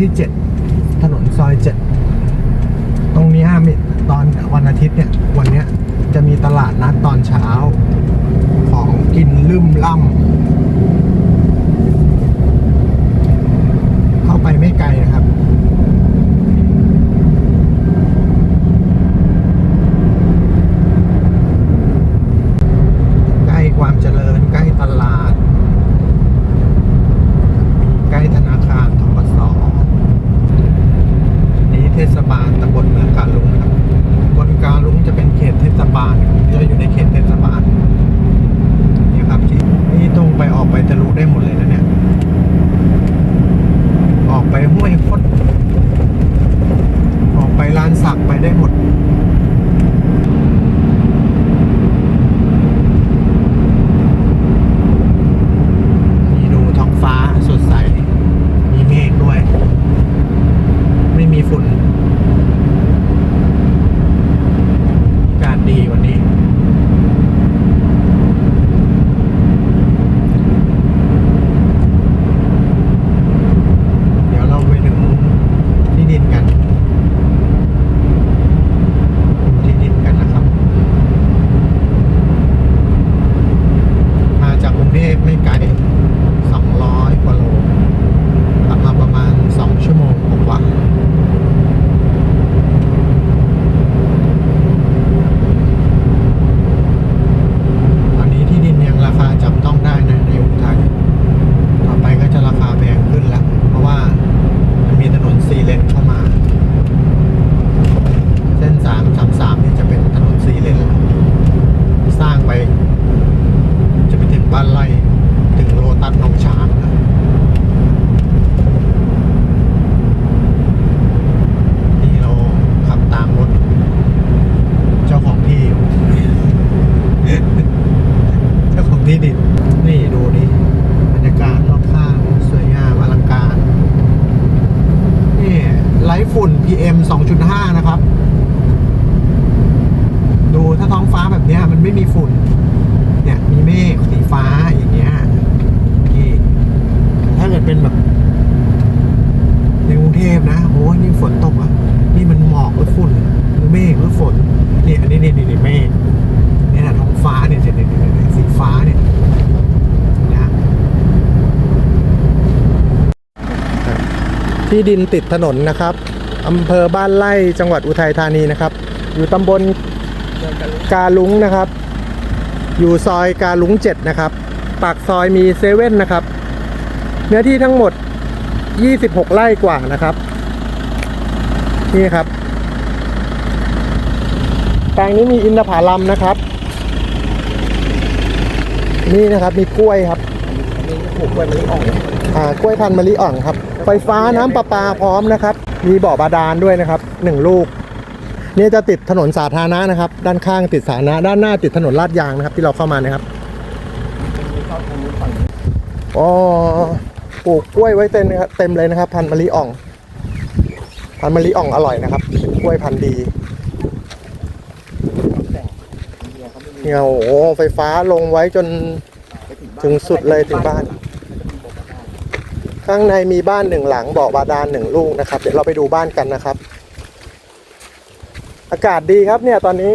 ที่เจ็ดถนนซอยเจ็ดตรงนี้มีตอนวันอาทิตย์เนี่ย วันเนี้ยจะมีตลาดนัดตอนเช้า ของกินลืมล่ำเข้าไปไม่ไกลนะครับ ใกล้ความเจริญใกล้ตลาด ใกล้ธนาคารทกสนี้ เทศบาลตำบลเมืองกาลุงครับตำบลกาลุงจะเป็นเขตเทศบาลจะอยู่ในเขตเทศบาลนี่ครับที่นี่ตรงไปออกไปทะลุได้หมดเลยนะเนี่ย ออกไปห้วยคดออกไปลานสักไปได้หมด นี่ดูท้องฟ้าสดใส มีเมฆด้วย ไม่มีฝุ่นอากาศดีวันนี้ เดี๋ยวเราไปถึงที่ดินกันดูที่ดินกันนะครับ มาจากกรุงเทพไม่ไกล 200 กว่าโลขับมาประมาณ 2 ชั่วโมงกว่าตอนนี้ที่ดินยังราคาจับต้องได้นะในอุทัยต่อไปก็จะราคาแพงขึ้นละเพราะว่ามันมีถนนสี่เลนเข้ามา เส้น 333นี่จะเป็นถนนสี่เลนแล้วสร้างไป จะไปถึงบ้านไร่ถึงโลตัสหนองช้างนะนี่เราขับตามรถ เจ้าของที่อยู่ เจ้าของที่ดิน นี่ดูนี่บรรยากาศรอบข้างสวยงามอลังการ นี่ไลฟ์ฝุ่น PM 2.5 นะครับ ดูถ้าท้องฟ้าแบบเนี้ยมันไม่มีฝุ่น เนี่ยมีเมฆสีฟ้าอย่างเงี้ยนี่ถ้า เป็นแบบ ในกรุงเทพนะโอ้ยนี่ฝนตกอะ นี่มันหมอกหรือฝุ่นหรือเมฆหรือฝนนี่อันนี้นี่นี่นี่เมฆนี่นะท้องฟ้าเนี่ยเนี่ยนี่ยเนี่ยเนี่ยสีฟ้าเนี่ยนะที่ดินติดถนนนะครับอำเภอบ้านไร่จังหวัดอุทัยธานีนะครับ อยู่ตำบลกาลุงนะครับ อยู่ซอยกาลุงเจ็ดนะครับ ปากซอยมีเซเว่นนะครับ เนื้อที่ทั้งหมด 26 ไร่กว่านะครับ นี่ครับแปลงนี้มีอินทผลัมนะครับ นี่นะครับมีกล้วยครับนี่ปลูกกล้วยมะลิอ่องอ่ากล้วยพันธุ์มะลิอ่องครับ ไฟฟ้าน้ำประปาพร้อมนะครับ มีบ่อบาดาลด้วยนะครับหนึ่งลูกนี่จะติดถนนสาธารณะนะครับ ด้านข้างติดสาธารณะด้านหน้าติดถนนลาดยางนะครับ ที่เราเข้ามานะครับอ๋อ ปลูกกล้วยไว้เต็มนะครับเต็มเลยนะครับ พันธุ์มะลิอ่อง พันธุ์มะลิอ่องอร่อยนะครับเป็นกล้วยพันธุ์ดีแต่งเดียวเขาไม่มีเนี่ยโอ้โหไฟฟ้าลงไว้จนถึงบ้านถึงสุดเลยถึงบ้าน ข้างในมีบ้านหนึ่งหลังบ่อบาดาลหนึ่งลูกนะครับ เดี๋ยวเราไปดูบ้านกันนะครับ อากาศดีครับเนี่ยตอนนี้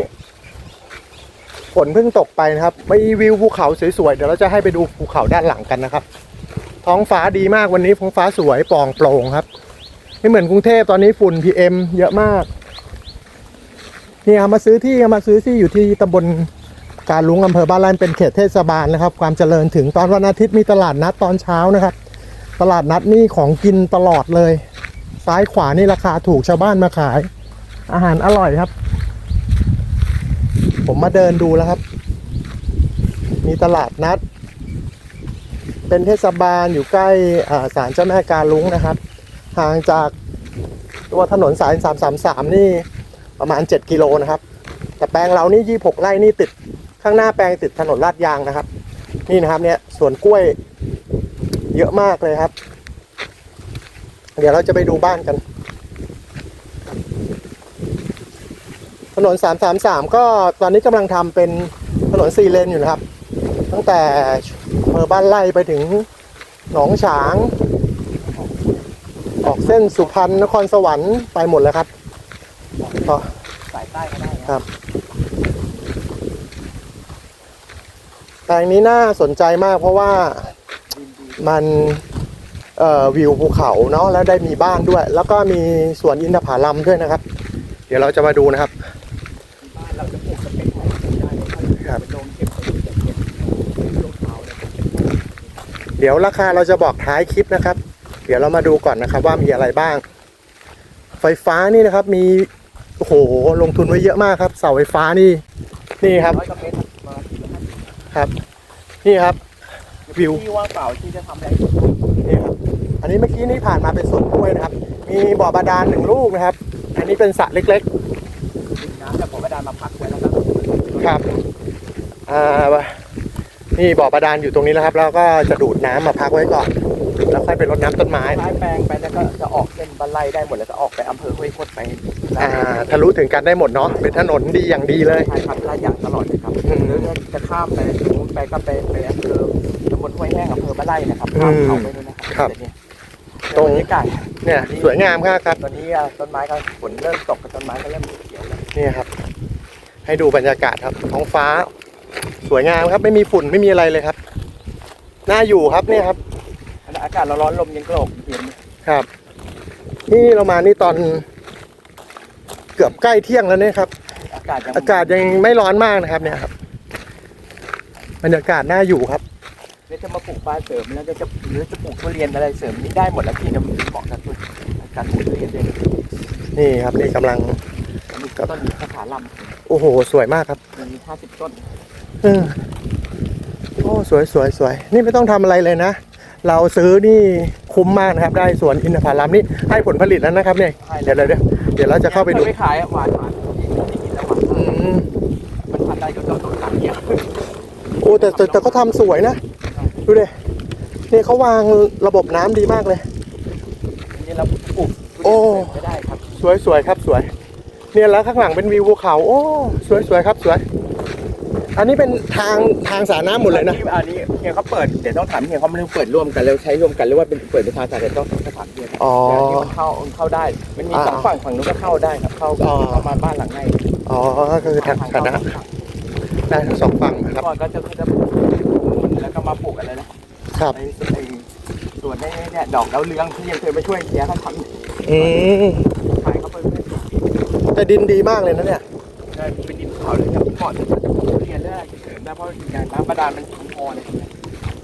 ฝนเพิ่งตกไปนะครับ มีวิวภูเขาสวยๆ เดี๋ยวเราจะให้ไปดูภูเขาด้านหลังกันนะครับ ท้องฟ้าดีมากวันนี้ท้องฟ้าสวยปลองโปร่งครับ ไม่เหมือนกรุงเทพตอนนี้ฝุ่น PM เยอะมากนี่ครับมาซื้อที่มาซื้อที่อยู่ที่ตำบลการลุงอำเภอบ้านไร่เป็นเขตเทศบาลนะครับ ความเจริญถึงตอนวันอาทิตย์มีตลาดนัดตอนเช้านะครับ ตลาดนัดนี่ของกินตลอดเลย ซ้ายขวานี่ราคาถูกชาวบ้านมาขาย อาหารอร่อยครับ ผมมาเดินดูแล้วครับ มีตลาดนัด เป็นเทศบาลอยู่ใกล้ศาลเจ้าแม่กาลุงนะครับ ห่างจากตัวถนนสาย 333 นี่ประมาณ 7 กิโลนะครับ แต่แปลงเรานี่ 26 ไร่นี่ติดข้างหน้าแปลงติดถนนลาดยางนะครับ นี่นะครับเนี่ยสวนกล้วยเยอะมากเลยครับ เดี๋ยวเราจะไปดูบ้านกัน ถนน 333 ก็ตอนนี้กำลังทำเป็นถนนสี่เลนอยู่นะครับ ตั้งแต่อำเภอบ้านไร่ไปถึงหนองฉาง ออกเส้นสุพรรณนครสวรรค์ไปหมดแล้วครับก็สายใต้ก็ได้นะครับแปลงนี้น่าสนใจมากเพราะว่าดินดีมันเอ่อวิวภูเขาเนาะแล้วได้มีบ้านด้วย แล้วก็มีสวนอินทผลัมด้วยนะครับ เดี๋ยวเราจะมาดูนะครับที่บ้านเราจะปลูกสเปคไหนได้เลยถ้าครับเป็นโรงเก็บเก็บเก็บเก็บลงเท้าเลย เดี๋ยวราคาเราจะบอกท้ายคลิปนะครับ เดี๋ยวเรามาดูก่อนนะครับว่ามีอะไรบ้าง ไฟฟ้านี่นะครับ มีโอ้โหลงทุนไว้เยอะมากครับ เสาไฟฟ้านี่นี่ครับร้อยกว่าเมตรประมาณสี่ร้อยห้าสิบครับ นี่ครับวิวที่ว่างเปล่าที่จะทำอะไรนี่ครับ อันนี้เมื่อกี้นี่ผ่านมาเป็นสวนกล้วยนะครับ มีบ่อบาดาลหนึ่งลูกนะครับ อันนี้เป็นสระเล็กดินน้ำแต่ผมไม่ได้มาพักไว้แล้วก็ๆครับอ่า นี่บ่อบาดาลอยู่ตรงนี้แล้วครับ แล้วก็จะดูดน้ำมาพักไว้ก่อน แล้วค่อยไปรดน้ำต้นไม้ท้ายแปลงไปแล้วก็จะออกเส้นบันไลได้หมดแล้วก็ออกไปอำเภอห้วยคดไปอ่าทะลุถึงกันได้หมดเนาะ เป็นถนนดีอย่างดีเลย ใช่ครับลาดยางตลอดเลยครับอืมหรือจะข้ามไปตรงนู้นไปก็ไปไปอำเภอตำบลห้วยแห้งอำเภอบ้านไร่นะครับข้ามเขาไปด้วยนะคครัรับตรงนี้ไก่เนี่ยสวยงามมากครับ ตอนนี้อะต้นไม้ก็ฝนเริ่มตกกับต้นไม้ก็เริ่มเขียวแล้วนี่ครับ ให้ดูบรรยากาศครับท้องฟ้า สวยงามครับ ไม่มีฝุ่นไม่มีอะไรเลยครับน่าอยู่ครับเนี่ยครับ อากาศร้อนๆลมยังโกรกเย็นครับ นี่เรามานี่ตอน เกือบใกล้เที่ยงแล้วเนี่ยครับ อากาศยังอากาศยังไม่ร้อนมากนะครับ เนี่ยครับบรรยากาศน่าอยู่ครับเดี๋ยวจะมาปลูกบ้านเสริมแล้วก็จะหรือจะปลูกทุเรียนอะไรเสริมนี่ได้หมดแล้วที่จะเหมาะกับการปลูกทุเรียนเลยนี่ครับนี่กำลังมีต้นคาถาลโอ้โห สวยมากครับำมีห้าสิบต้น เออโอ้สวยสวยสวยนี่ไม่ต้องทำอะไรเลยนะ เราซื้อนี่คุ้มมากนะครับ ได้สวนอินทผลัมนี่ให้ผลผลิตแล้วนะครับเนี่ยใช่เดี๋ยวเดี๋ยวเดี๋ยวเดี๋ยวเราจะเข้าไปดูไม่ขายอะหวานหวานที่กินแล้วหวานอืมมันพันได้ก็โดนตัดเนี่ยโอ้แต่แต่แต่เขาทำสวยนะ ดูดินี่เขาวางระบบน้ำดีมากเลยอันนี้เราปลูกโอ้ไม่ได้ครับ สวยสวยครับสวย เนี่ยแล้วข้างหลังเป็นวิวภูเขา โอ้ สวยสวยครับสวย อันนี้เป็นทางทางสาน้ำหมดเลยนะ อันนี้เฮียเขาเปิดเดี๋ยวต้องถามเฮียเขาไม่ได้เปิดร่วมกันแล้วใช้ร่วมกันหรือว่าเป็นเปิดเป็นทางสาธารณะต้องต้องถามเฮียครับอ๋อแต่อันนี้มันเข้ามันเข้าได้ มันมีอ่าสองฝั่งฝั่งนู้นก็เข้าได้ครับ เข้าอ๋อ เข้ามาบ้านหลังในอ๋อก็คือทางสาธารณะได้ทั้งสองฝั่งนะครับก่อนก็จะเขาจะปลูกมันแล้วก็มาปลูกอะไรนะครับในในส่วนในเนี่ยดอกดาวเรืองที่ยังเคยมาช่วยเฮียเขาทอืมำขายเขาไปเรื่อยแต่ดินดีมากเลยนะเนี่ยๆได้เป็นดินเขาเลยครับก่อนจะจะปลูกทุเรียน ได้เสริมได้เพราะอย่างน้ำบาดาลมันชุ่มพอเลย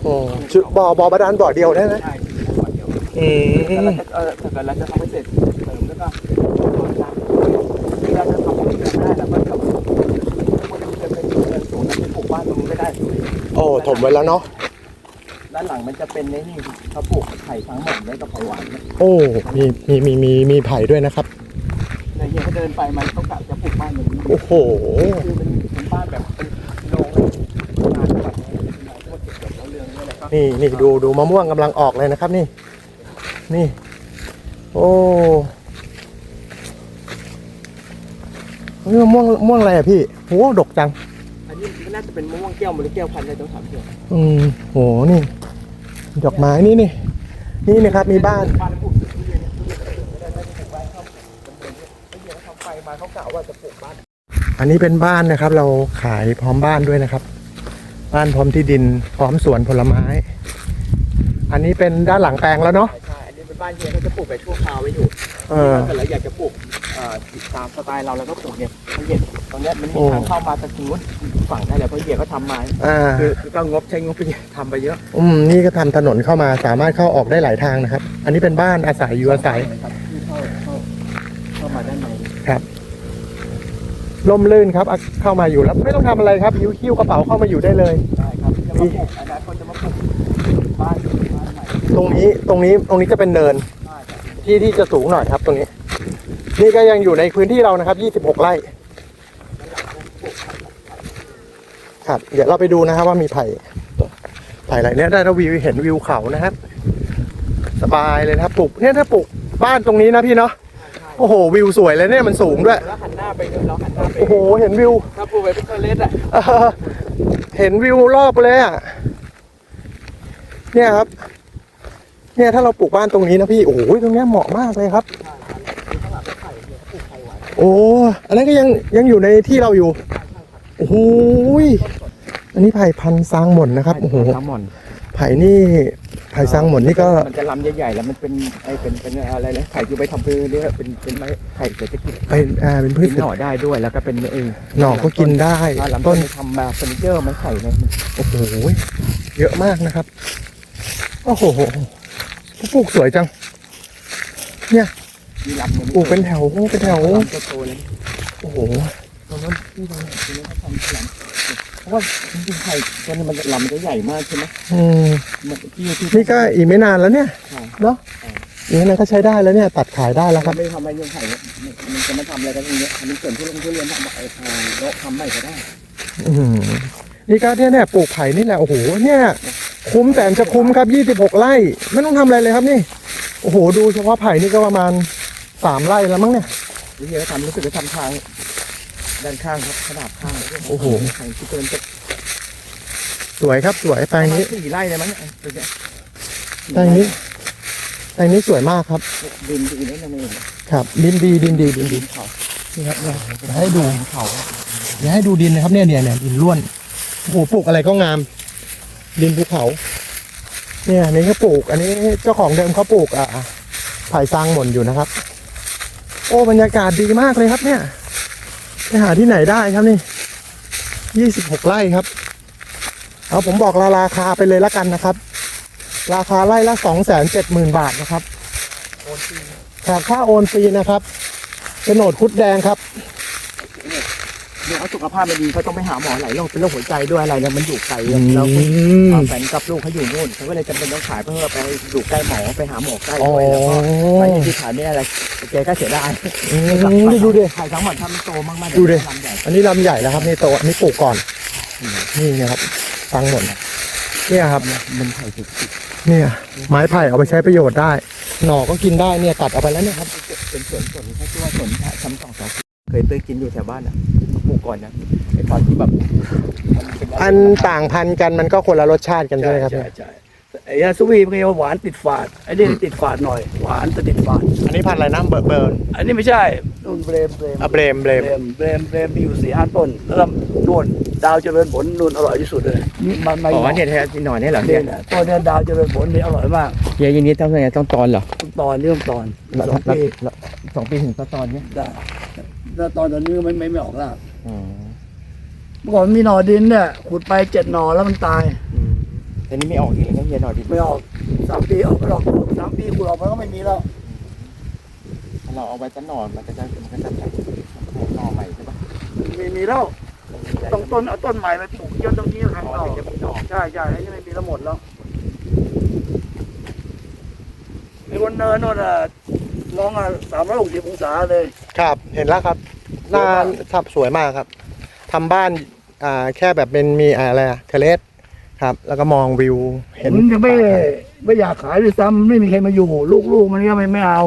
อืมชื่อบ่อบ่อบาดาลบ่อเดียวได้ไหมใช่ก่อนเดียวอืแล้วม เราจะเออถ้าเกิดเราจะทำให้เสร็จเสริมแล้วก็ที่เราจะทำให้เสร็จได้แล้วก็จะควรจะเป็นเงินสูงนะปลูกบ้านตรงนี้ไม่ได้โอ้ ถมไว้แล้วเนาะ ด้านหลังมันจะเป็นในนี่เขาปลูกไผ่ทั้งหมดไว้กับไผ่หวานเนี่ยโอ้ มี มี มี มี มีไผ่ด้วยนะครับ ในเฮียเขาเดินไปมันต้องกะจะปลูกบ้านอย่างนี้ โอ้โห คือเป็นเป็นบ้านแบบเป็นโรงงานแบบนี้เราก็เก็บแล้วเรื่อง นี้แหละครับนี่นี่ดูดูมะม่วงกำลังออกเลยนะครับนี่ นี่ โอ้นี่มะม่วงม่วงอะไรอะพี่โหดกจัง อันนี้มันน่าจะเป็นมะม่วงแก้วมะลิแก้วพันธุ์เลยต้องถามเฮียอืมโหนี่ ดอกไม้นี่นี่นี่นะครับ มีบ้านบ้านปลูกทุเรียนเนี่ยทุเรียนไม่ได้ไม่ได้ปลูกบ้านเข้าจำเป็นเนี่ยไอ้เฮียเขาทำไฟมาเขากะว่าจะปลูกบ้าน อันนี้เป็นบ้านนะครับ เราขายพร้อมบ้านด้วยนะครับ บ้านพร้อมที่ดินพร้อมสวนผลไม้ อันนี้เป็นด้านหลังแปลงแล้วเนาะใช่ใช่ อันนี้เป็นบ้านเฮียเขาจะปลูกแบบชั่วคราวไว้อยู่เออ ถ้าเกิดเราอยากจะปลูกเอ่อตามสไตล์เราเราก็ปลูกเนี่ยให้เห็นตรงเนี้ยมันมีโอ้ทางเข้ามาตะกี้นู้นฝั่งได้เลยเพราะเฮียก็ทำมาอ่า คือคือก็งบใช้งบไปทำไปเยอะอืมนี่ก็ทำถนนเข้ามาสามารถเข้าออกได้หลายทางนะครับ อันนี้เป็นบ้านอาศัยอยู่อาศัย ครับที่เข้าเข้าเข้ามาด้านในร่ มรื่นครับเข้ามาอยู่แล้วไม่ต้องทำอะไรครับหิ้วหิ้วกระเป๋าเข้ามาอยู่ได้เลยได้ครับจะมาปลูกอนาคตจะมาปลูกบ้านบ้านใหม่ตรงนี้ตรงนี้ตรงนี้จะเป็นเนินที่ที่จะสูงหน่อยครับตรงนี้ นี่ก็ยังอยู่ในพื้นที่เรานะครับ 26 ไร่ครับ เดี๋ยวเราไปดูนะครับว่ามีไผ่ไผ่อะไรเนี่ยได้แล้ววิวเห็นวิวเขานะครับ สบายเลยนะครับปลูกเนี่ยถ้าปลูกบ้านตรงนี้นะพี่เนาะ โอ้โหวิวสวยเลยเนี่ยมันสูงด้วย แล้วหันหน้าไปเราหันหน้าไปโอ้โห เห็นวิวถ้าปลูกไปเป็นเทอร์เลสอะเออเห็นวิวรอบเลยอะเนี่ยครับ เนี่ยถ้าเราปลูกบ้านตรงนี้นะพี่โอ้โหตรงเนี้ยเหมาะมากเลยครับ โอ้อันนั้นก็ยังยังอยู่ในที่เราอยู่โอ้โหยอันนี้ไผ่พันธุ์ซางหม่นนะครับโอ้โห ทั้งหมด ไผ่นี่ ไผ่ซางหม่นนี่ก็มันจะลำใหญ่ๆแล้วมันเป็นไอเป็นเป็นอะไรนะไข่ที่ไปทำพื้นเนี่ยเป็นเป็นไม้ไข่เศรษฐกิจเป็นอ่าเป็นพืกิชนหน่อได้ด้วยแล้วก็เป็นเออหน่อก็กินได้ถ้าลำต้ต้นนทำมาเฟอร์นิเจอร์ไม้ไข่เนี่ยมันโอ้โหเยอะมากนะครับโอ้โหปลูกสวยจังมีลำมันปลูกเป็นแถวเป็นแถวลำโตๆเลยโอ้โหตรงนั้นที่ตรงนี้ตรงนี้เขาทำที่หลัง เพราะว่าจริงๆไข่ตัวนี้มันลำมันจะใหญ่มากใช่ไหมอืมมันที่ที่นี่ก็อีกไม่นานแล้วเนี่ยใช่เนาะอีกไม่นานก็ใช้ได้แล้วเนี่ย ตัดขายได้แล้วคมัรับนไม่ทำอะไรยังไข่เนี่ยมันมันจะมาทำอะไรกันตรงเนี้ยอันนี้เกิดที่โรงทุเรียนทำไอ้ทางโต๊ะทำใหม่ก็ได้อืมนี่ก็เนี่ยเนี่ยปลูกไผ่นี่แหละโอ้โหเนี่ย คุ้มแสนจะคุ้มครับยี่สิบหกไร่ไม่ต้องทำอะไรเลยครับนี่ โอ้โห ดูเฉพาะไผ่นี่ก็ประมาณสามไร่แล้วมั้งเนี่ย วิธีการทำรู้สึกจะทำทางด้านข้างครับขนาดข้าง โอ้โหไข่ที่เกินจะสวยครับสวยแปลงนี้สี่ไร่เลยมั้งเนี่ยตัวเนี้ยแปลงนี้แปลงนี้สวยมากครับ ดินดีนั่นเองครับ ดินดีดินดีดินดีเขานี่ครับเนี่ยเดี๋ยวให้ดูเขาเดี๋ยวให้ดูดินนะครับเนี่ยเนี่ยเนี่ยดินร่วนโอ้โหปลูกอะไรก็งาม ดินภูเขา เนี่ยอันนี้ก็ปลูก อันนี้เจ้าของเดิมเขาปลูกอ่าไผ่ซางหม่นอยู่นะครับ โอ้บรรยากาศดีมากเลยครับเนี่ยไปหาที่ไหนได้ครับนี่ ยี่สิบหกไร่ครับ เอาผมบอกราราคาไปเลยละกันนะครับ ราคาไร่ละสองแสนเจ็ดหมื่นบาทนะครับโอนทีครับค่าโอนฟรีนะครับโฉนดคุดแดงครับ เนี่ยเขาสุขภาพไม่ดีเขาต้องไปหาหมอหลายโรคเป็นโรคหัวใจด้วยอะไรเนี่ยมันอยู่ไกลแล้วอืมแฟนกับลูกเขาอยู่นู่นเขาก็เลยจำเป็นต้องขายเพื่อไปอยู่ใกล้หมอไปหาหมอใกล้อ๋อด้วยแล้วก็ไปที่ขายเนี่ยอะไรแกก็เสียดายอืมดูดิขายทั้งหมดทำโตมากๆดูดิ ลำใหญ่อันนี้ลำใหญ่แล้วครับนี่โตอันนี้ปลูกก่อน นี่นะครับฟังหมดเนี่ยครับ มันไข่ถึกเนี่ย ไม้ไผ่เอาไปใช้ประโยชน์ได้ หน่อก็กินได้เนี่ยตัดเอาไปแล้วเนี่ยครับ เป็นสวนสวนเขาชื่อว่าสวนชั้นสองสองเคยไปกินอยู่แถวบ้านอะปลู กก่อนนะไอตอนที่แบบมันเป็นอันต่างพันธุ์กันมันก็คนละรสชาติกันใช่ไหมครับใช่ใช่ไอ้ยาสุวีมันก็จะหวานติดฝาดไอ้นี่ติดฝาดหน่อย หวานแต่ติดฝาด อันนี้พันธุ์อะไรนะเบิร์เบิร์นอันนี้ไม่ใช่นู่นเบรมเบรมอะเบรมเบรมเบรมเบรมเบรมมีอยู่สี่ห้าต้นแล้วก็นู่นดาวเจริญผลนู่นอร่อยที่สุดเลยนี่มันไม่อ๋อเนี่ยแท้ที่หน่อยเนี่ยเหรอเนี่เนี่ยยนะตัวเนี้ยดาวเจริญผลนี่อร่อยมากเฮียอย่างนี้ต้องไงต้องตอนเหรอทุกตอนนี่ทุกตอนสองปีสองปีถึงตอนเนี้ยได้ แล้วตอนตอนนี้ไม่ไม่ไม่ออกแล้วอ๋อเมื่อก่อนมีหน่อดินเนี่ยขุดไปเจ็ดหน่อแล้วมันตายแต่นี่ไม่ออกอีกเลยนะเฮียหน่อยดิไม่ออกสามปีออกไม่ออกสามปีขุดออกมันก็ไม่มีแล้วเราเอาไว้จะหน่อมันก็จะมันก็จะแตกหน่อใหม่ใช่ปะมีมีแล้วต้องต้นเอาต้นใหม่ไปปลูกเยอะตรงนี้คอ๋รับอถึงจะมีหน่อใช่ใช่ไอ้นี่ไม่มีแล้วหมดแล้วไอ้บนเนินโน่นอะ ลองอะสามร้อยหกสิบองศาเลย ครับ เห็นแล้วครับหน้าทับสวยมากครับทำบ้านอ่าแค่แบบเป็นมีอะไรอะเทเลสครับ แล้วก็มองวิวเห็นผมจะไม่ไม่อยากขายด้วยซ้ำไม่มีใครมาอยู่ ลูกๆมันก็ไม่ไม่เอา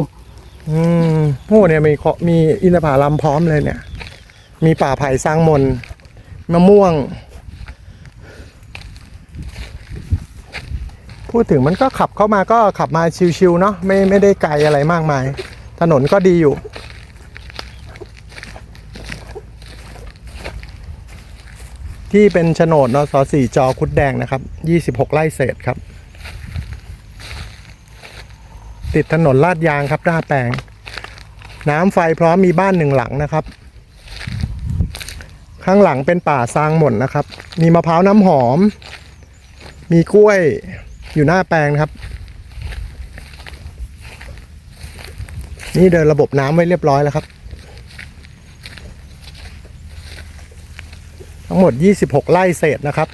อืมโอ้เนี่ยมีเคาะมีอินทผลัมพร้อมเลยเนี่ย มีป่าไผ่สร้างมนมะม่วง พูดถึงมันก็ขับเข้ามาก็ขับมาชิวๆเนาะไม่ไม่ได้ไกลอะไรมากมาย ถนนก็ดีอยู่ ที่เป็นโฉนดนสสี่จอคุดแดงนะครับยี่สิบหกไร่เศษครับ ติดถนนลาดยางครับหน้าแปลง น้ำไฟพร้อมมีบ้านหนึ่งหลังนะครับ ข้างหลังเป็นป่าซางหม่นนะครับ มีมะพร้าวน้ำหอม มีกล้วย อยู่หน้าแปลงนะครับ นี่เดินระบบน้ำไว้เรียบร้อยแล้วครับ ทั้งหมด 26 ไร่เศษนะครับ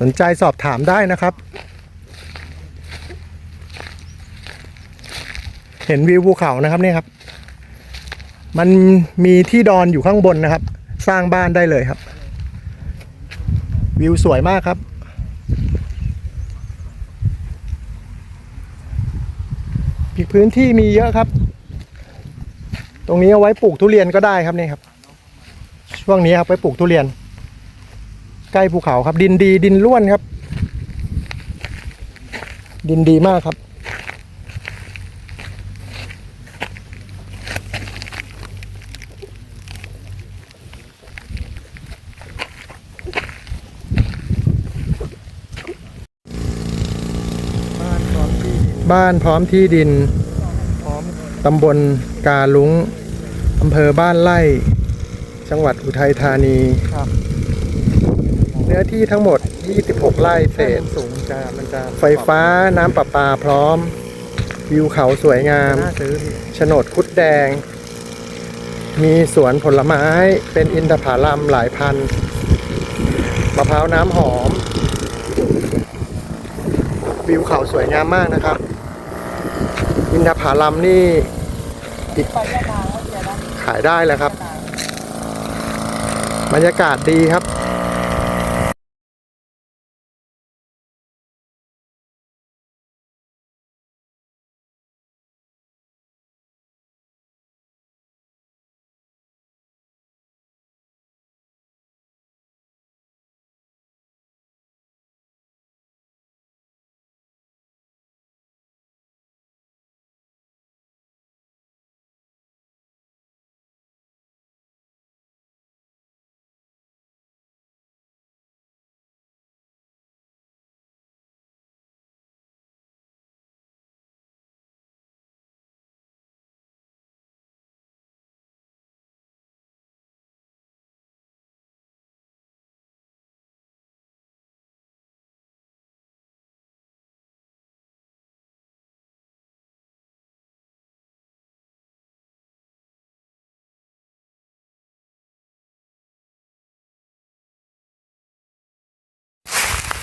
สนใจสอบถามได้นะครับ เห็นวิวภูเขานะครับนี่ครับ มันมีที่ดอนอยู่ข้างบนนะครับ สร้างบ้านได้เลยครับ วิวสวยมากครับอีกพื้นที่มีเยอะครับ ตรงนี้เอาไว้ปลูกทุเรียนก็ได้ครับนี่ครับ ช่วงนี้ครับไปปลูกทุเรียน ใกล้ภูเขาครับ ดินดีดินร่วนครับ ดินดีมากครับ บ้านพร้อมที่ดินพร้อมตำบลกาลุงอำเภอบ้านไร่ จังหวัดอุทัยธานีครับเนื้อที่ทั้งหมด 26 ไร่เศษสูงจะมันจะไฟฟ้าน้ำประปาพร้อม วิวเขาสวยงามน่าซื้อพี่โฉนดคุดแดง มีสวนผลไม้เป็นอินทผลัมหลายพันธุ์มะพร้าวน้ำหอม วิวเขาสวยงามมากนะครับ อินาผลัมนี่ขายได้แล้วครับ บรรยากาศดีครับ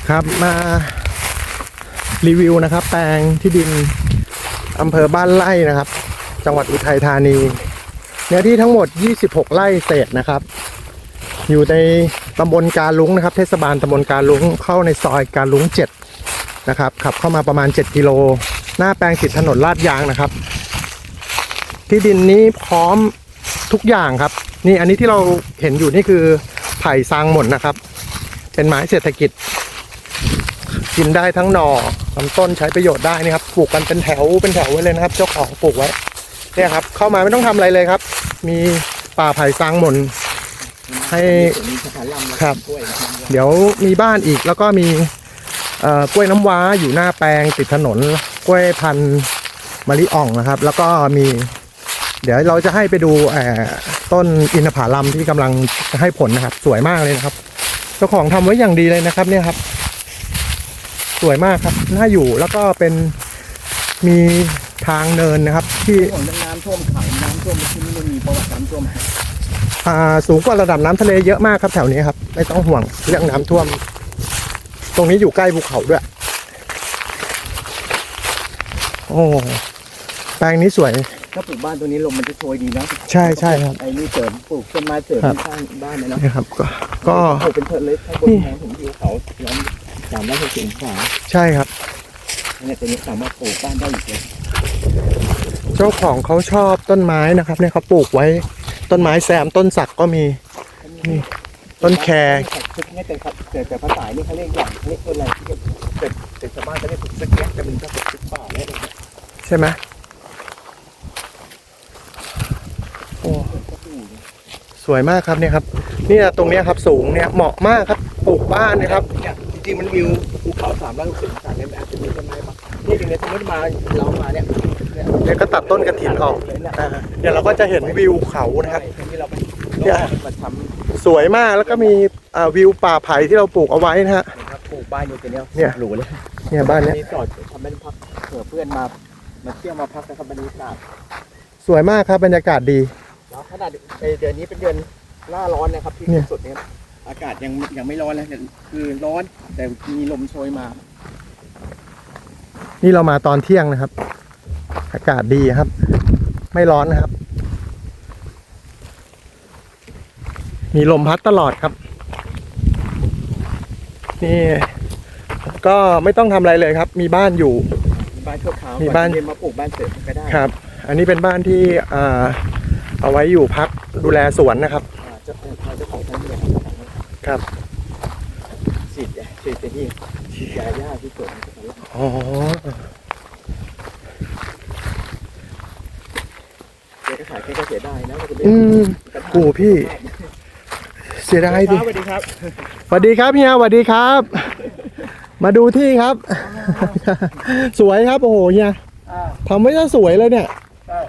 ครับมารีวิวนะครับ แปลงที่ดินอำเภอบ้านไร่นะครับ จังหวัดอุทัยธานีเนื้อที่ทั้งหมด 26 ไร่เศษนะครับ อยู่ในตำบลกาลุงนะครับ เทศบาลตำบลกาลุงเข้าในซอยกาลุง7นะครับขับเข้ามาประมาณ 7 กิโล หน้าแปลงติดถนนลาดยางนะครับ ที่ดินนี้พร้อมทุกอย่างครับ นี่อันนี้ที่เราเห็นอยู่นี่คือไผ่ซางหม่นนะครับ เป็นไม้เศรษฐกิจ กินได้ทั้งหน่อลำต้นใช้ประโยชน์ได้นี่ครับปลูกกันเป็นแถวเป็นแถวไว้เลยนะครับ เจ้าของปลูกไว้เนี่ยครับ เข้ามาไม่ต้องทำอะไรเลยครับ มีป่าไผ่ซางหม่นให้ครับ เดี๋ยวมีบ้านอีกแล้วก็มีเอ่อกล้วยน้ำว้าอยู่หน้าแปลงติดถนนกล้วยพันธุ์มะลิอ่องนะครับ แล้วก็มี เดี๋ยวเราจะให้ไปดูเอ่อต้นอินทผลัมที่กำลังให้ผลนะครับ สวยมากเลยนะครับเจ้าของทำไว้อย่างดีเลยนะครับเนี่ยครับ วยมากครับ น่าอยู่แล้วก็เป็นมีทางเนินนะครับ ที่ของเรื่องน้ำท่วมขังน้ำท่วมที่นี่มันมีประวัติน้ำท่วมไหมอ่าสูงกว่าระดับน้ำทะเลเยอะมากครับแถวนี้ครับ ไม่ต้องห่วงเรื่องน้ำท่วม ตรงนี้อยู่ใกล้ภูเขาด้วย โอ้แปลงนี้สวย ถ้าปลูกบ้านตัวนี้ลมมันจะโชยดีนะใช่ใช่ครับไอ้นี่เสริมปลูกต้นไม้เสริมครับข้างบ้านเลยเนาะนี่ครับ ก็ก็ปลูกเป็นเพิร์นเลยข้างบนนี่แทนถึงวิวเขาย้อมสามร้อยหกสิบองศาใช่ครับ เนี่ยตัวนี้สามารถปลูกบ้านได้อีกเลยเจ้าของเขาชอบต้นไม้นะครับ เนี่ยเขาปลูกไว้ ต้นไม้แซมต้นสักก็มี นี่ ต้นแคร์ทุกเนี่ยแต่แต่แต่ภาษานี่เขาเรียกอย่างเขาเรียกต้นอะไรที่เป็นเป็นชาวบ้านเขาเรียกสเก็ตแต่มันก็เป็นชุดป่าเนี่ยใช่ไหมโอ้สวยมากครับเนี่ยครับ เนี่ยตรงเนี้ยครับสูงเนี่ยเหมาะมากครับปลูกบ้านนะครับเนี่ยจ ริงๆมันวิวภูเขาสามร้อยหกสิบองศาเนี่ยมันอาจจะมีต้นไม้บ้างนี่ถึงในสมมติมาเรามาเนี่ยเนี่ยเนี่ยก็ตัดต้นกระถินออกเลยเนี่ยอ่าเดี๋ยวเราก็จะเห็นวิวเขานะครับ ใช่ที่เราไปเนี่ย มาทำสวยมากแล้วก็มีอ่าวิวป่าไผ่ที่เราปลูกเอาไว้นะฮะ นะครับปลูกบ้านอยู่ตัวเนี้ยเนี่ย หรูเลยเนี่ยบ้านเนี้ยจอดทำเป็นพักเผื่อเพื่อนมามาเที่ยวมาพักนะครับบรรยากาศสวยมากครับบรรยากาศดี แล้วขนาดในเดือนนี้เป็นเดือนหน้าร้อนนะครับที่เนี่ยสุดเนี่ย อากาศยังยังไม่ร้อนนะแต่คือร้อนแต่มีลมโชยมา นี่เรามาตอนเที่ยงนะครับ อากาศดีครับ ไม่ร้อนนะครับ มีลมพัดตลอดครับ นี่ก็ไม่ต้องทำอะไรเลยครับ มีบ้านอยู่ มีบ้านชั่วคราวมีบ้าน ก่อจะเรียมาปลูกบ้านเสริมก็ได้ครับ อันนี้เป็นบ้านที่อ่าเอาไว้อยู่พักดูแลสวนนะครับ อ่าเจ้าของเจ้าของท่านเนี่ย ครับสฉีดยาฉีดไปที่ฉีดยาหญ้าที่สวนอ๋อแกก็ขายแกก็เสียดายนะมันจะเป็นอืมปัญหาโอ้พี่ เสียดายดิสวัสดีครับสวัสดีครับเฮียสวัสดีครับ มาดูที่ครับ สวยครับโอ้โหเฮียอ่าทำไว้ซะสวยเลยเนี่ยใช่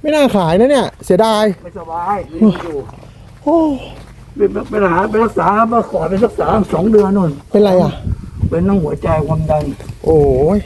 ไม่น่าขายนะเนี่ย เสียดายไม่สบายนี่อยู่โอ้ เป็นเป็นหาไปรักษาเมื่อก่อนไปรักษาสองเดือนนู่นเป็นไรอะ เป็นน้องหัวใจความดัน โอ้ย